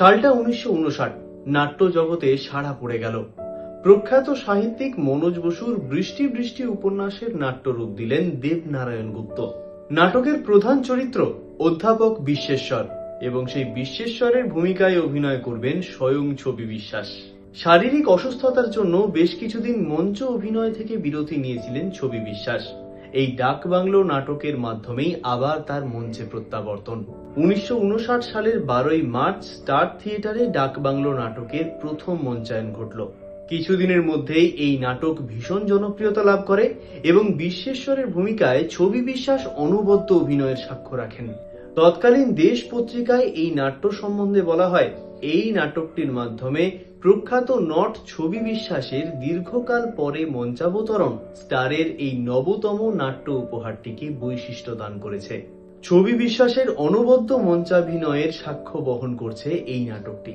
সালটা উনিশশো উনষাট। নাট্য জগতে সাড়া পড়ে গেল। প্রখ্যাত সাহিত্যিক মনোজ বসুর বৃষ্টি বৃষ্টি উপন্যাসের নাট্যরূপ দিলেন দেবনারায়ণ গুপ্ত। নাটকের প্রধান চরিত্র অধ্যাপক বিশ্বেশ্বর এবং সেই বিশ্বেশ্বরের ভূমিকায় অভিনয় করবেন স্বয়ং ছবি বিশ্বাস। শারীরিক অসুস্থতার জন্য বেশ কিছুদিন মঞ্চ অভিনয় থেকে বিরতি নিয়েছিলেন ছবি বিশ্বাস। এই ডাক বাংলো নাটকের মাধ্যমেই আবার তার মঞ্চে প্রত্যাবর্তন। উনিশশো উনষাট সালের বারোই মার্চ স্টার থিয়েটারে ডাক বাংলো নাটকের প্রথম মঞ্চায়ন ঘটল। কিছুদিনের মধ্যেই এই নাটক ভীষণ জনপ্রিয়তা লাভ করে এবং বিশ্বেশ্বরের ভূমিকায় ছবি বিশ্বাস অনবদ্য অভিনয়ের সাক্ষ্য রাখেন। তৎকালীন দেশ পত্রিকায় এই নাট্য সম্বন্ধে বলা হয়, এই নাটকটির মাধ্যমে প্রখ্যাত নট ছবি বিশ্বাসের দীর্ঘকাল পরে মঞ্চাবতরণ স্টারের এই নবতম নাট্য উপহারটিকে বৈশিষ্ট্য দান করেছে। ছবি বিশ্বাসের অনবদ্য মঞ্চাভিনয়ের সাক্ষ্য বহন করছে এই নাটকটি।